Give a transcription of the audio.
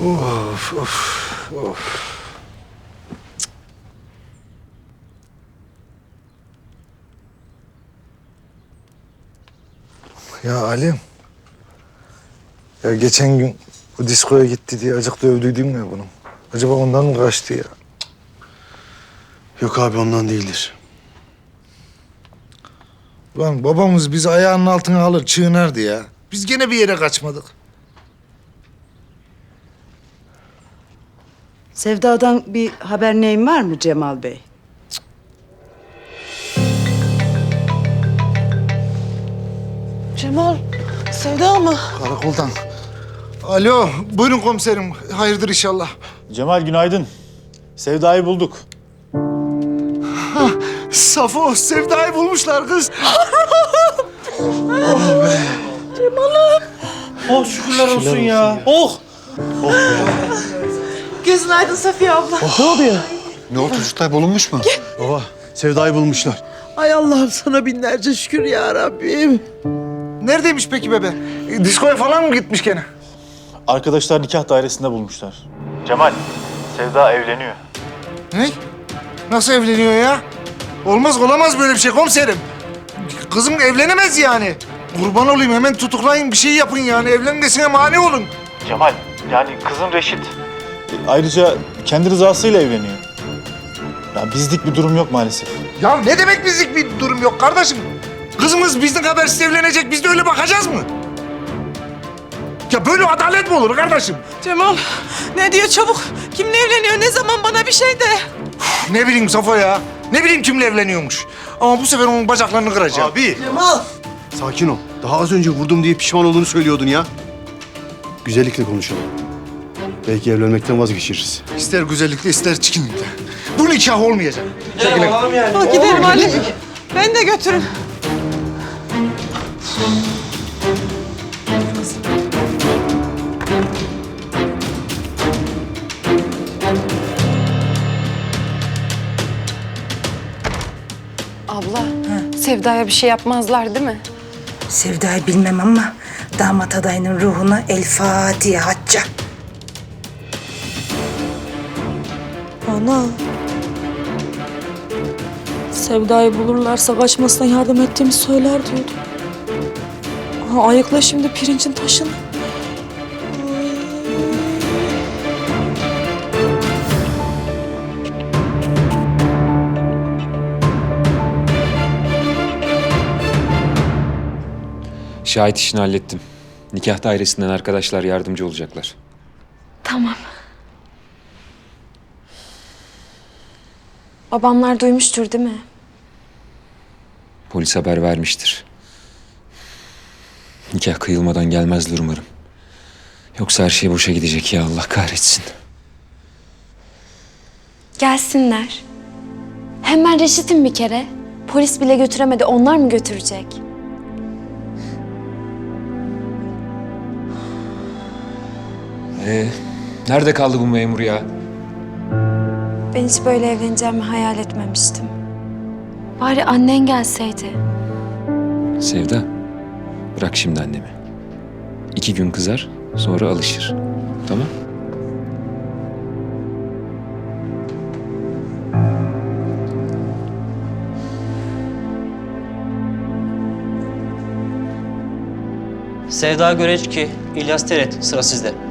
Of of of. Ya Ali. Ya geçen gün bu diskoya gitti diye acık dövdüydün ya bunu. Acaba ondan mı kaçtı ya? Yok abi ondan değildir. Lan babamız bizi ayağının altına alır çiğnerdi ya. Biz gene bir yere kaçmadık. Sevda'dan bir haber neyin var mı Cemal Bey? Cemal, Sevda mı? Karakoldan. Alo, buyurun komiserim. Hayırdır inşallah. Cemal günaydın. Sevda'yı bulduk. Safo, Sevda'yı bulmuşlar kız. Oh şükürler olsun ya. Oh. Gözün aydın Safiye abla. Ne oldu çocuklar bulunmuş mu? Baba Sevda'yı bulmuşlar. Ay Allah'ım sana binlerce şükür ya Rabbim. Neredeymiş peki bebe? E, Diskoya falan mı gitmiş gene? Arkadaşlar nikah dairesinde bulmuşlar. Cemal, Sevda evleniyor. Ne? Nasıl evleniyor ya? Olmaz olamaz böyle bir şey komiserim. Kızım evlenemez yani. Kurban olayım hemen tutuklayın bir şey yapın yani. Evlenmesine mani olun. Cemal, yani kızın Reşit. Ayrıca kendi rızasıyla evleniyor. Ya bizlik bir durum yok maalesef. Ya ne demek bizlik bir durum yok kardeşim? Kızımız bizden habersiz evlenecek. Biz de öyle bakacağız mı? Ya böyle adalet mi olur kardeşim? Cemal, ne diyor çabuk? Kimle evleniyor? Ne zaman bana bir şey de? Ne bileyim Safo ya. Ne bileyim kimle evleniyormuş. Ama bu sefer onun bacaklarını kıracağım. Abi Cemal. sakin ol. Daha az önce vurdum diye pişman olduğunu söylüyordun ya. Güzellikle konuşalım. Belki evlenmekten vazgeçiriz. İster güzellikle ister çikinlikle. Bu nikah olmayacak. Çekilin. Bak gidelim Ali. Beni de götürün. Abla, Sevda'ya bir şey yapmazlar değil mi? Sevda'yı bilmem ama damat adayının ruhuna El Fatiha Hacca. Ana. Sevda'yı bulurlarsa kaçmasına yardım ettiğimi söyler diyordu. Aha, ayıkla şimdi pirincin taşını. Şahit işini hallettim. Nikah dairesinden arkadaşlar yardımcı olacaklar. Tamam. Babamlar duymuştur değil mi? Polis haber vermiştir. Nikah kıyılmadan gelmezler umarım. Yoksa her şey boşa gidecek ya Allah kahretsin. Gelsinler. Hemen Reşit'im bir kere. Polis bile götüremedi. Onlar mı götürecek? Ee, nerede kaldı bu memur ya? Ben hiç böyle evleneceğimi hayal etmemiştim. Bari annen gelseydi. Sevda, bırak şimdi annemi. İki gün kızar, sonra alışır. Tamam? Sevda Göreçki, İlyas Teret sıra sizde.